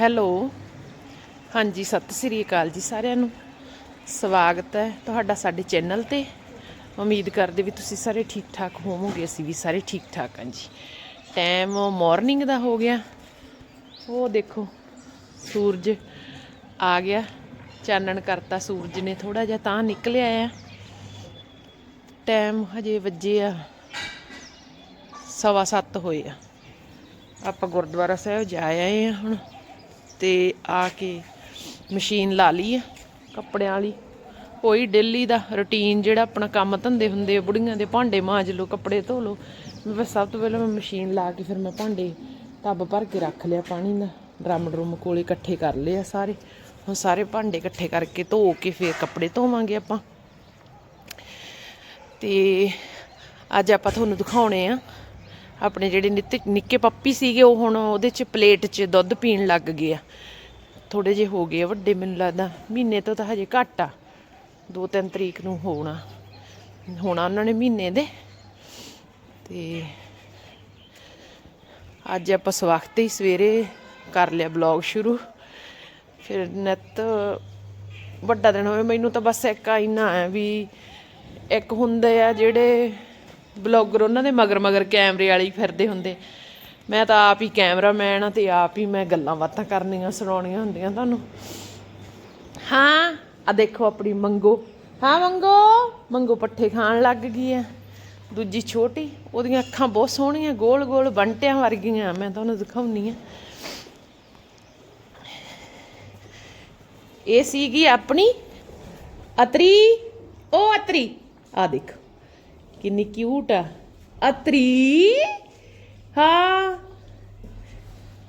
Hello. ਹਾਂਜੀ, ਸਤਿ ਸ੍ਰੀ ਅਕਾਲ ਜੀ ਸਾਰਿਆਂ ਨੂੰ। ਸਵਾਗਤ ਹੈ ਤੁਹਾਡਾ ਸਾਡੇ ਚੈਨਲ ਤੇ। ਉਮੀਦ ਕਰਦੇ ਵੀ ਤੁਸੀਂ ਸਾਰੇ ਠੀਕ ਠਾਕ ਹੋਵੋਗੇ, ਅਸੀਂ ਵੀ ਸਾਰੇ ਠੀਕ ਠਾਕ ਹਾਂ ਜੀ। ਟਾਈਮ ਮਾਰਨਿੰਗ ਦਾ ਹੋ ਗਿਆ। ਉਹ ਦੇਖੋ, ਸੂਰਜ ਆ ਗਿਆ। ਚਾਨਣ ਕਰਤਾ ਸੂਰਜ ਨੇ ਥੋੜਾ ਜਿਹਾ ਤਾਂ ਨਿਕਲਿਆ ਆ। ਟਾਈਮ ਹਜੇ ਵੱਜੇ ਆ, ਸਵਾ ਸੱਤ ਹੋਏ ਆ। ਆਪਾਂ ਗੁਰਦੁਆਰਾ ਸਾਹਿਬ ਜਾ ਆਏ ਆ ਹੁਣ। ਤੇ ਆ ਕੇ ਮਸ਼ੀਨ ਲਾ ਲਈ ਆ ਕੱਪੜਿਆਂ ਵਾਲੀ। ਕੋਈ ਡੇਲੀ ਦਾ ਰੁਟੀਨ ਜਿਹੜਾ ਆਪਣਾ ਕੰਮ ਧੰਦੇ ਹੁੰਦੇ ਆ, ਬੁੜੀਆਂ ਦੇ ਭਾਂਡੇ ਮਾਂਜ ਲਓ, ਕੱਪੜੇ ਧੋ ਲਓ। ਮੈਂ ਸਭ ਤੋਂ ਪਹਿਲਾਂ ਮੈਂ ਮਸ਼ੀਨ ਲਾ ਕੇ ਫਿਰ ਮੈਂ ਭਾਂਡੇ ਟੱਬ ਭਰ ਕੇ ਰੱਖ ਲਿਆ ਪਾਣੀ ਦਾ। ਡਰਮ ਡਰਮ ਕੋਲੇ ਇਕੱਠੇ ਕਰ ਲਏ ਆ ਸਾਰੇ। ਹੁਣ ਸਾਰੇ ਭਾਂਡੇ ਇਕੱਠੇ ਕਰਕੇ ਧੋ ਕੇ ਫਿਰ ਕੱਪੜੇ ਧੋਵਾਂਗੇ ਆਪਾਂ। ਤੇ ਅੱਜ ਆਪਾਂ ਤੁਹਾਨੂੰ ਦਿਖਾਉਣੇ ਆ ਆਪਣੇ ਜਿਹੜੇ ਨਿੱਤੇ ਨਿੱਕੇ ਪੱਪੀ ਸੀਗੇ, ਉਹ ਹੁਣ ਉਹਦੇ ਚ ਪਲੇਟ 'ਚ ਦੁੱਧ ਪੀਣ ਲੱਗ ਗਏ ਆ। ਥੋੜੇ ਜਿਹੇ ਹੋ ਗਏ ਆ ਵੱਡੇ, ਮੈਨੂੰ ਲੱਗਦਾ ਮਹੀਨੇ ਤੋਂ ਤਾਂ ਹਜੇ ਘੱਟ ਆ। ਦੋ ਤਿੰਨ ਤਰੀਕ ਨੂੰ ਹੋਣਾ। ਹੋਣਾ ਉਹਨਾਂ ਨੇ ਮਹੀਨੇ ਦੇ। ਤੇ ਅੱਜ ਆਪਾਂ ਸਵਖਤੇ ਹੀ ਸਵੇਰੇ ਕਰ ਲਿਆ ਬਲੌਗ ਸ਼ੁਰੂ। ਫਿਰ ਨਿੱਤ ਵੱਡਾ ਦਿਨ ਹੋਵੇ, ਮੈਨੂੰ ਤਾਂ ਬਸ ਇੱਕ ਆ ਇੰਨਾ ਹੈ ਵੀ ਇੱਕ ਹੁੰਦੇ ਆ ਜਿਹੜੇ ਬਲੌਗਰ ਉਹਨਾਂ ਦੇ ਮਗਰ ਮਗਰ ਕੈਮਰੇ ਵਾਲੇ ਫਿਰਦੇ ਹੁੰਦੇ। ਮੈਂ ਤਾਂ ਆਪ ਹੀ ਕੈਮਰਾਮੈਨ ਆ ਤੇ ਆਪ ਹੀ ਮੈਂ ਗੱਲਾਂ ਬਾਤਾਂ ਕਰਨੀਆਂ, ਸੁਣਾਉਣੀਆਂ ਹੁੰਦੀਆਂ ਤੁਹਾਨੂੰ। ਹਾਂ ਆ ਦੇਖੋ ਆਪਣੀ ਮੰਗੋ। ਹਾਂ ਮੰਗੋ ਮੰਗੋ ਪੱਠੇ ਖਾਣ ਲੱਗ ਗਈ ਆ ਦੂਜੀ ਛੋਟੀ, ਉਹਦੀਆਂ ਅੱਖਾਂ ਬਹੁਤ ਸੋਹਣੀਆਂ, ਗੋਲ ਗੋਲ ਬੰਟਿਆਂ ਵਰਗੀਆਂ, ਮੈਂ ਤੁਹਾਨੂੰ ਦਿਖਾਉਣੀ ਆ। ਇਹ ਸੀਗੀ ਆਪਣੀ ਅਤਰੀ, ਉਹ ਅਤਰੀ। ਆ ਦੇਖ। ਕਿੰਨੀ ਕਿਊਟ ਆ। ਅਤਰੀ, ਹਾਂ।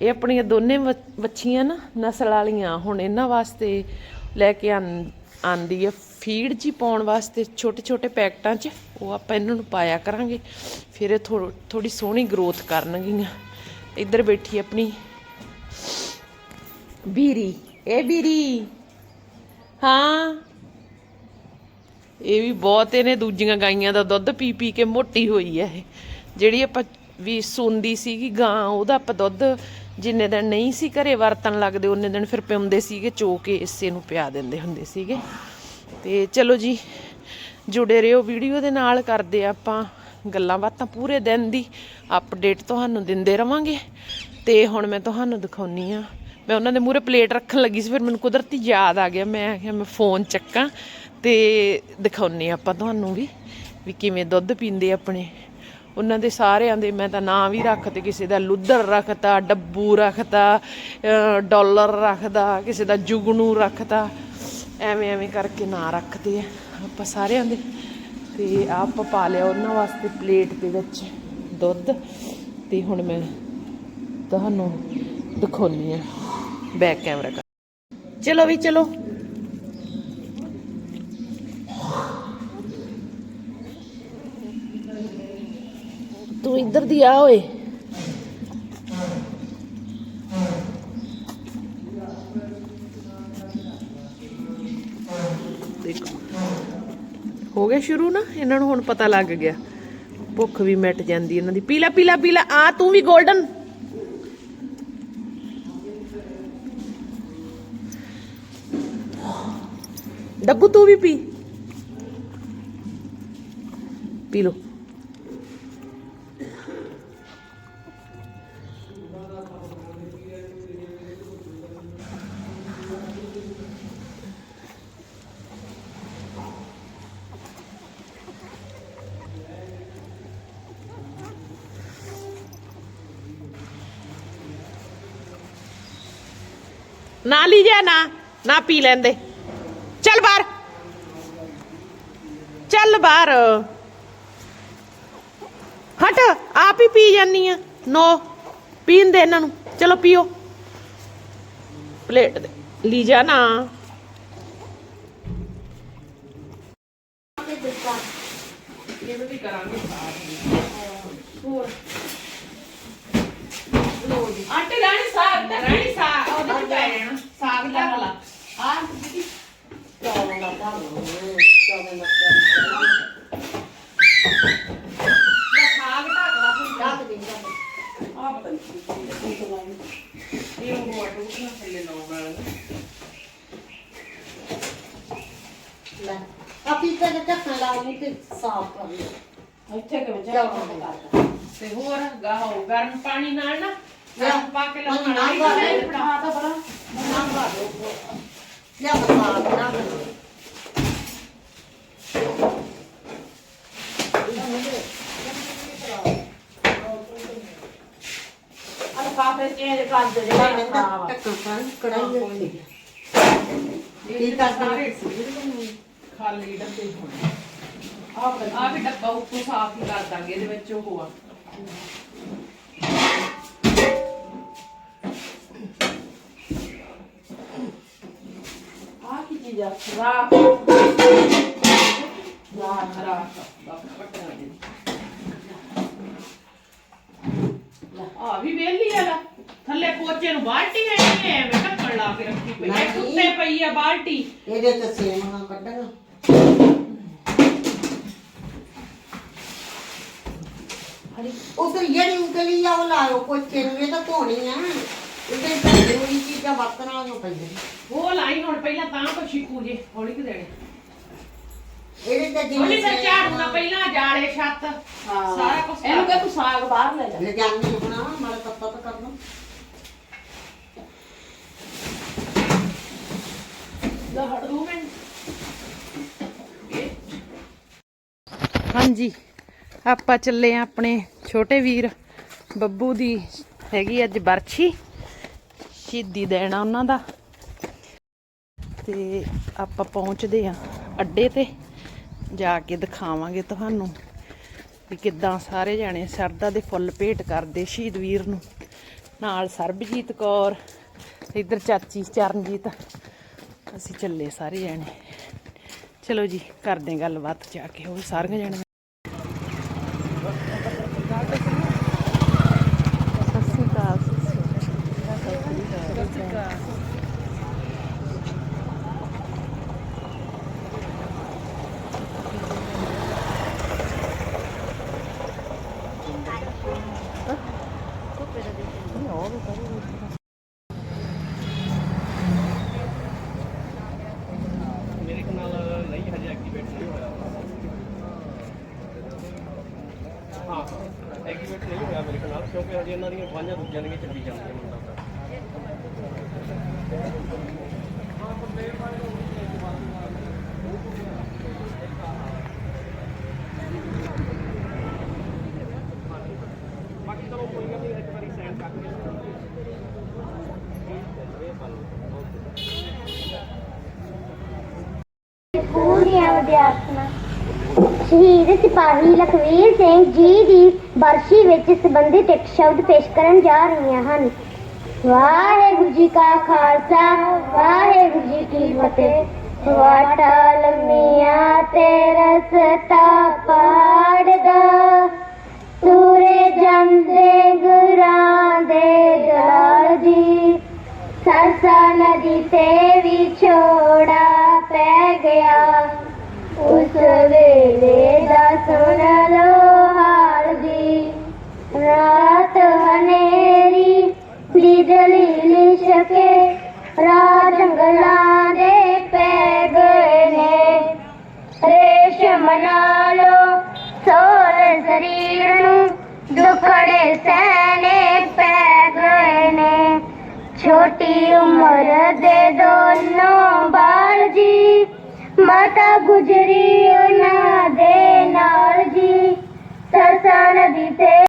ਇਹ ਆਪਣੀਆਂ ਦੋਨੇ ਵੱਛ- ਵੱਛੀਆਂ ਨਾ, ਨਸਲ ਵਾਲੀਆਂ। ਹੁਣ ਇਹਨਾਂ ਵਾਸਤੇ ਲੈ ਕੇ ਆਂ- ਆਂਦੀ ਆ ਫੀਡ ਜੀ ਪਾਉਣ ਵਾਸਤੇ ਛੋਟੇ ਛੋਟੇ ਪੈਕਟਾਂ 'ਚ। ਉਹ ਆਪਾਂ ਇਹਨਾਂ ਨੂੰ ਪਾਇਆ ਕਰਾਂਗੇ। ਫਿਰ ਇਹ ਥੋੜੀ ਸੋਹਣੀ ਗਰੋਥ ਕਰਨਗੀਆਂ। ਇੱਧਰ ਬੈਠੀ ਆਪਣੀ ਬੀਰੀ। ਇਹ ਬੀਰੀ। ਹਾਂ। ਇਹ ਵੀ ਬਹੁਤ ਇਹਨੇ ਦੂਜੀਆਂ ਗਾਈਆਂ ਦਾ ਦੁੱਧ ਪੀ ਪੀ ਕੇ ਮੋਟੀ ਹੋਈ ਹੈ ਇਹ। ਜਿਹੜੀ ਆਪਾਂ ਵੀ ਸੁੰਦੀ ਸੀਗੀ ਗਾਂ, ਉਹਦਾ ਆਪਾਂ ਦੁੱਧ ਜਿੰਨੇ ਦਿਨ ਨਹੀਂ ਸੀ ਘਰੇ ਵਰਤਣ ਲੱਗਦੇ, ਉਹਨੇ ਦਿਨ ਫਿਰ ਪਿਉਂਦੇ ਸੀਗੇ, ਚੋ ਕੇ ਇਸੇ ਨੂੰ ਪਿਆ ਦਿੰਦੇ ਹੁੰਦੇ ਸੀਗੇ। ਤੇ ਚਲੋ ਜੀ, ਜੁੜੇ ਰਹੋ ਵੀਡੀਓ ਦੇ ਨਾਲ, ਕਰਦੇ ਆਪਾਂ ਗੱਲਾਂ ਬਾਤਾਂ ਪੂਰੇ ਦਿਨ ਦੀ। ਅਪਡੇਟ ਤੁਹਾਨੂੰ ਦਿੰਦੇ ਰਵਾਂਗੇ। ਤੇ ਹੁਣ ਮੈਂ ਤੁਹਾਨੂੰ ਦਿਖਾਉਣੀ ਆ। ਮੈਂ ਉਹਨਾਂ ਦੇ ਮੂਹਰੇ ਪਲੇਟ ਰੱਖਣ ਲੱਗੀ ਸੀ, ਫਿਰ ਮੈਨੂੰ ਕੁਦਰਤੀ ਯਾਦ ਆ ਗਿਆ। ਮੈਂ ਕਿਹਾ ਮੈਂ ਫੋਨ ਚੱਕਾਂ। ਤੇ ਦਿਖਾਉਣੀ ਆਪਾਂ ਤੁਹਾਨੂੰ ਵੀ ਵੀ ਕਿਵੇਂ ਦੁੱਧ ਪੀਂਦੇ ਆਪਣੇ। ਉਹਨਾਂ ਦੇ ਸਾਰਿਆਂ ਦੇ ਮੈਂ ਤਾਂ ਨਾਂ ਵੀ ਰੱਖਤੇ, ਕਿਸੇ ਦਾ ਲੁੱਦਰ ਰੱਖਤਾ, ਡੱਬੂ ਰੱਖਤਾ, ਅਹ, ਡਾਲਰ ਰੱਖਦਾ, ਕਿਸੇ ਦਾ ਜੁਗਨੂ ਰੱਖਤਾ। ਐਵੇਂ ਐਵੇਂ ਕਰਕੇ ਨਾਂ ਰੱਖਦੇ ਆ ਆਪਾਂ ਸਾਰਿਆਂ ਦੇ। ਤੇ ਆਪ ਪਾ ਲਿਆ ਉਹਨਾਂ ਵਾਸਤੇ ਪਲੇਟ ਦੇ ਵਿੱਚ ਦੁੱਧ। ਤੇ ਹੁਣ ਮੈਂ ਤੁਹਾਨੂੰ ਦਿਖਾਉਣੀ ਆ ਬੈਕ ਕੈਮਰਾ ਕਰ। ਚਲੋ ਵੀ ਚਲੋ ਤੂੰ ਇੱਧਰ ਦੀ ਆ, ਓਏ। ਦੇਖੋ। ਹੋ ਗਿਆ ਸ਼ੁਰੂ ਨਾ? ਇਹਨਾਂ ਨੂੰ ਹੁਣ ਪਤਾ ਲੱਗ ਗਿਆ। ਭੁੱਖ ਵੀ ਮਿਟ ਜਾਂਦੀ ਇਹਨਾਂ ਦੀ। ਪੀਲਾ ਪੀਲਾ ਪੀਲਾ। ਆ, ਤੂੰ ਵੀ 골ਡਨ ਡੱਬੂ ਤੂੰ ਵੀ ਪੀ। ਪੀ ਲੋ ਨਾ ਲਈ ਜਾ ਨਾ ਨਾ ਪੀ ਲੈਂਦੇ। ਚੱਲ ਬਾਹਰ। ਚੱਲ ਬਾਹਰ। ਹਟ, ਆਪ ਹੀ ਪੀ ਜਾਨੀ ਆ। ਨੋ, ਪੀਣ ਦੇ ਇਹਨਾਂ ਨੂੰ। ਚਲੋ ਪੀਓ। ਪਲੇਟ ਦੇ। ਲਈ ਜਾ ਨਾ ਇਹਨੂੰ ਵੀ ਕਰਾਂਗੇ ਹੋਰ ਆਟੇ ਰਾਣੀ ਸਾਗ ਦਾ ਰਾਣੀ ਸਾਗ ਉਹਦੇ ਚ ਪੈ ਜਾਣਾ ਸਾਗ ਦਾ ਲਾ ਆ ਮੈਂ ਸਾਗ ਢੱਕ ਲਾ ਹੁਣ ਰੱਖ ਦੇ ਰੱਖ ਦੇ। ਆ ਪਤਾ ਨਹੀਂ ਇਹ ਉਹ ਵਾਟੂ ਨਾ ਥੱਲੇ ਲਾਉਣ ਵਾਲਾ ਨਾ ਲੈ ਆ ਪੀਪੇ ਦੇ ਢੱਕਣ ਲਾ ਲਈ ਤੇ ਸਾਫ਼ ਕਰ ਲਿਓ ਇੱਥੇ ਕਿਵੇਂ ਜਾਓ ਜਾਓ ਕੰਮ ਕਰ ਤੇ ਹੋਰ ਗਾਹੋ ਗਰਮ ਪਾਣੀ ਨਾਲ ਨਾ ਗਰਮ ਪਾ ਕੇ ਲਾਉਣਾ ਨਾ ਨਹੀਂ ਕਰ ਨਹੀਂ ਬਣਾ ਤਾਂ ਬੜਾ ਨਾ ਕਰ ਦੋ ਲਿਆ ਮਸਾਲਾ ਬਣਾ ਲਓ ਅਲਫਾਫੇ ਚੇਂਜ ਕਰ ਦੇ ਲੈ ਜਿਹੜਾ ਲੈਂਦਾ ਖਾਣਾ ਵਾ ਢੱਕਣ ਕਰ ਕੜਾਈ ਵਿੱਚ ਕੀ ਕਰਦੇ? ਸਾਰੇ ਸੀ? ਖਾਲੀ ਡੱਬੇ ਹੋਣੇ। ਆ ਵੀ ਡੱਬਾ ਉੱਤੋਂ ਸਾਫ਼ ਹੀ ਕਰ ਦਾਂਗੇ ਇਹਦੇ ਵਿੱਚ ਉਹ ਆ। ਆ ਕੀ ਚੀਜ਼ ਆ? ਰਾਖ ਬੱਕਰਾ ਜੀ ਆ ਵੀ ਵੇਲੀ ਆ ਲਾ ਥੱਲੇ ਪੋਚੇ ਨੂੰ ਬਾਲਟੀ ਹੈ ਨਹੀਂ ਐਵੇਂ ਢੱਕਣ ਲਾ ਕੇ ਰੱਖੀ ਪਈ ਹੈ। ਨਹੀਂ। ਉੱਤੇ ਪਈ ਆ ਬਾਲਟੀ। ਇਹਦੇ ਤੇ ਸੇਮੀਆਂ ਕੱਢਣਾ। ਉਧਰ ਜਿਹੜੀ ਉਂਗਲੀ ਆ ਉਹ ਲਾਓ ਪੋਚੇ ਨੂੰ ਇਹ ਤਾਂ ਧੋਣੀ ਆ। ਇਹਦੇ ਤੇ ਜ਼ਰੂਰੀ ਚੀਜ਼ਾਂ ਵਰਤਣ ਵਾਲੀਆਂ ਪਈਆਂ ਉਹ ਲਾਈ ਹੁਣ ਪਹਿਲਾਂ ਤਾਂ ਕੋ ਸ਼ਿਕੂ ਜੇ ਹੌਲੀ ਕਿ ਦੇਣੇ। ਇਹਦੇ ਤੇ ਹੌਲੀ ਤਾਂ ਝਾੜੂ ਨਾ ਪਹਿਲਾਂ ਜਾਲੇ ਛੱਤ ਸਾਰਾ ਕੁਛ ਇਹਨੂੰ ਕਹ ਤੂੰ ਸਾਗ ਬਾਹਰ ਲੈ ਜਾ। ਲੈ ਜਾਣੀ ਆਪਣਾ ਮਾੜਾ ਤੱਤਾ ਤਾਂ ਕਰ ਲਓ। ਦਾ ਹਟ ਦੋ ਮਿੰਟ ਹਾਂਜੀ। ਆਪਾਂ ਚੱਲੇ ਆਂ ਆਪਣੇ ਛੋਟੇ ਵੀਰ ਬੱਬੂ ਦੀ ਹੈਗੀ ਅੱਜ ਬਰਛੀ ਸ਼ਹੀਦੀ ਦੇਣਾ ਉਹਨਾਂ ਦਾ। ਤੇ ਆਪਾਂ ਪਹੁੰਚਦੇ ਆਂ ਅੱਡੇ ਤੇ। ਜਾ ਕੇ ਦਿਖਾਵਾਂਗੇ ਤੁਹਾਨੂੰ ਵੀ ਕਿੱਦਾਂ ਸਾਰੇ ਜਾਣੇ ਸਰਦਾ ਦੇ ਫੁੱਲ ਭੇਟ ਕਰਦੇ ਸ਼ਹੀਦ ਵੀਰ ਨੂੰ। ਨਾਲ ਸਰਬਜੀਤ ਕੌਰ ਇੱਧਰ ਚਾਚੀ ਚਰਨਜੀਤ। ਅਸੀਂ ਚੱਲੇ ਸਾਰੇ ਜਾਣੇ। ਚਲੋ ਜੀ, ਕਰਦੇ ਗੱਲਬਾਤ ਜਾ ਕੇ। ਉਹ ਸਾਰੀਆਂ ਜਾਣੇ ਸਤਿ ਸ਼੍ਰੀ ਅਕਾਲ ਸਤਿ ਸ਼੍ਰੀ ਅਕਾਲ ਮੇਰੇ ਨਾਲ ਨਹੀਂ ਹਜੇ ਐਕਟੀਵੇਟ ਨਹੀਂ ਹੋਇਆ ਹਾਂ ਐਕਟੀਵੇਟ ਨਹੀਂ ਹੋਇਆ ਮੇਰੇ ਨਾਲ ਇਹਨਾਂ ਦੀਆਂ ਬਾਂਝਾਂ ਦੂਜਿਆਂ ਦੀਆਂ ਚੱਲੀ ਜਾਂਦੀਆਂ ਮੈਨੂੰ ਲੱਗਦਾ ਬਾਕੀ ਚਲੋ ਕੋਈ ਗੱਲ ਨਹੀਂ ਇੱਕ ਵਾਰੀ ਸੈਂਡ ਕਰ ਕੇ ਪੂਰੀਆਂ ਵਿਦਿਆਰਥਣਾਂ ਸ਼ਹੀਦ ਸਿਪਾਹੀ ਲਖਵੀਰ ਸਿੰਘ ਜੀ ਦੀ ਬਰਸ਼ੀ ਵਿੱਚ ਸੰਬੰਧਿਤ ਇੱਕ ਸ਼ਬਦ ਪੇਸ਼ ਕਰਨ ਜਾ ਰਹੀਆਂ ਹਨ। ਵਾਹਿਗੁਰੂ ਜੀ ਕਾ ਖਾਲਸਾ, ਵਾਹਿਗੁਰੂ ਜੀ ਕੀ ਫਤਿਹ। ਵਾਟਾ ਲੰਮੀਆਂ ਤੇ ਰਸਤਾ ਪਾੜਦਾ ਸੂਰੇ ਜਾਂਦੇ ਗੁਰਾਂ ਦੇ ਜਲਾਲ ਜੀ। ਸਰਸਾ ਨਦੀ ਤੇ ਵਿਛੋੜਾ ਪੈ ਗਿਆ, ਉਸ ਵੇ छोटी उम्र दे दोनों बाल जी माता गुजरी ना दे नाल जी सरसी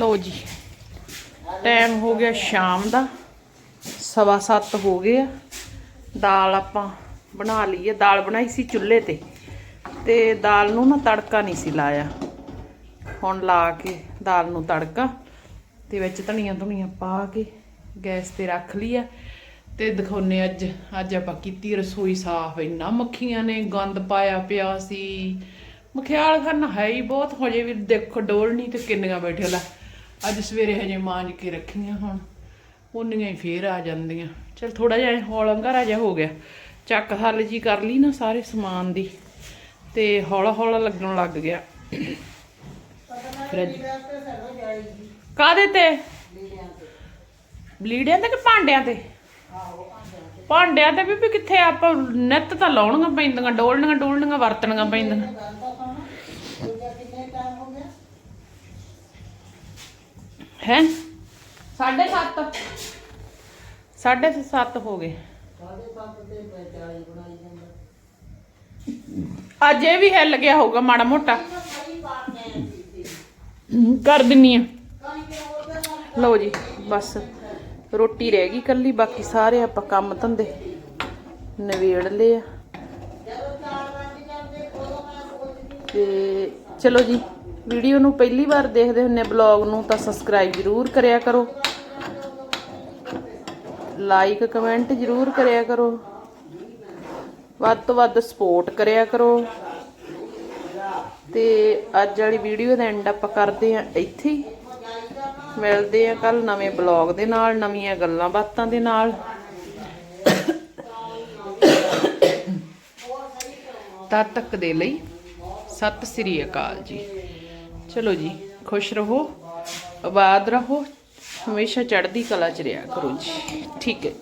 ਲਓ ਜੀ। ਟਾਈਮ ਹੋ ਗਿਆ ਸ਼ਾਮ ਦਾ, ਸਵਾ ਸੱਤ ਹੋ ਗਏ ਆ। ਦਾਲ ਆਪਾਂ ਬਣਾ ਲਈ ਹੈ ਦਾਲ ਬਣਾਈ ਸੀ ਚੁੱਲ੍ਹੇ ਤੇ ਤੇ ਦਾਲ ਨੂੰ ਨਾ ਤੜਕਾ ਨਹੀਂ ਸੀ ਲਾਇਆ। ਹੁਣ ਲਾ ਕੇ ਦਾਲ ਨੂੰ ਤੜਕਾ, ਤੇ ਵਿੱਚ ਧਨੀਆ ਧੁਨੀਆ ਪਾ ਕੇ ਗੈਸ ਤੇ ਰੱਖ ਲਈ ਆ। ਤੇ ਦਿਖਾਉਨੇ ਅੱਜ ਅੱਜ ਆਪਾਂ ਕੀਤੀ ਰਸੋਈ ਸਾਫ਼। ਇੰਨਾ ਮੱਖੀਆਂ ਨੇ ਗੰਦ ਪਾਇਆ ਪਿਆ ਸੀ। ਮਖਿਆਲ ਖਾਨਾ ਹੈ ਹੀ ਬਹੁਤ, ਹਜੇ ਵੀ ਦੇਖੋ ਡੋਲਣੀ ਤੇ ਕਿੰਨੀਆਂ ਬੈਠੇ ਲਾ ਅੱਜ ਸਵੇਰੇ ਹਜੇ ਮਾਂਜ ਕੇ ਰੱਖੀਆਂ ਹੁਣ। ਉਨੀਆਂ ਹੀ ਫੇਰ ਆ ਜਾਂਦੀਆਂ। ਚਲ ਥੋੜਾ ਜਿਹਾ ਹੌਲੰਗਾਰਾ ਜਿਹਾ ਹੋ ਗਿਆ। ਚੱਕ ਹੱਲ ਜੀ ਕਰ ਲਈ ਨਾ ਸਾਰੇ ਸਮਾਨ ਦੀ। ਤੇ ਹੌਲਾ ਹੌਲਾ ਲੱਗਣ ਲੱਗ ਗਿਆ। ਫਿਰ ਕਾਹਦੇ ਤੇ? ਬਲੀੜਿਆਂ ਤੇ ਕਿ ਭਾਂਡਿਆਂ ਤੇ? ਭਾਂਡਿਆਂ ਤੇ ਵੀ ਵੀ ਕਿੱਥੇ ਆਪਾਂ ਨਿੱਤ ਤਾਂ ਲਾਉਣੀਆਂ ਪੈਂਦੀਆਂ, ਡੋਲਣੀਆਂ ਡੋਲਣੀਆਂ, ਵਰਤਣੀਆਂ ਪੈਂਦੀਆਂ। ਹੈ? ਸਾਢੇ ਸੱਤ। ਸਾਢੇ ਸੱਤ ਹੋ ਗਏ। ਅੱਜ ਇਹ ਵੀ ਹਿੱਲ ਗਿਆ ਹੋਊਗਾ ਮਾੜਾ ਮੋਟਾ। ਕਰ ਦਿੰਨੀ ਆ। ਲਓ ਜੀ, ਬਸ। ਰੋਟੀ ਰਹਿ ਗਈ ਕੱਲੀ ਬਾਕੀ ਸਾਰੇ ਆਪਾਂ ਕੰਮ ਧੰਦੇ ਨਵੇੜ ਲਏ ਆ। ਤੇ ਚਲੋ ਜੀ। ਵੀਡੀਓ ਨੂੰ ਪਹਿਲੀ ਵਾਰ ਦੇਖਦੇ ਹੁੰਨੇ ਬਲੌਗ ਨੂੰ ਤਾਂ ਸਬਸਕ੍ਰਾਈਬ ਜ਼ਰੂਰ ਕਰਿਆ ਕਰੋ। ਲਾਈਕ, ਕਮੈਂਟ ਜ਼ਰੂਰ ਕਰਿਆ ਕਰੋ। ਵੱਧ ਤੋਂ ਵੱਧ ਸਪੋਰਟ ਕਰਿਆ ਕਰੋ। ਤੇ ਅੱਜ ਵਾਲੀ ਵੀਡੀਓ ਦਾ ਐਂਡ ਆਪਾਂ ਕਰਦੇ ਆ ਇੱਥੇ ਮਿਲਦੇ ਆ ਕੱਲ ਨਵੇਂ ਬਲੌਗ ਦੇ ਨਾਲ, ਨਵੀਆਂ ਗੱਲਾਂ ਬਾਤਾਂ ਦੇ ਨਾਲ। ਤਦ ਤੱਕ ਦੇ ਲਈ ਸਤਿ ਸ੍ਰੀ ਅਕਾਲ ਜੀ। ਚਲੋ ਜੀ, ਖੁਸ਼ ਰਹੋ, ਆਬਾਦ ਰਹੋ, ਹਮੇਸ਼ਾ ਚੜ੍ਹਦੀ ਕਲਾ ਚ ਰਿਹਾ ਕਰੋ ਜੀ। ਠੀਕ ਹੈ।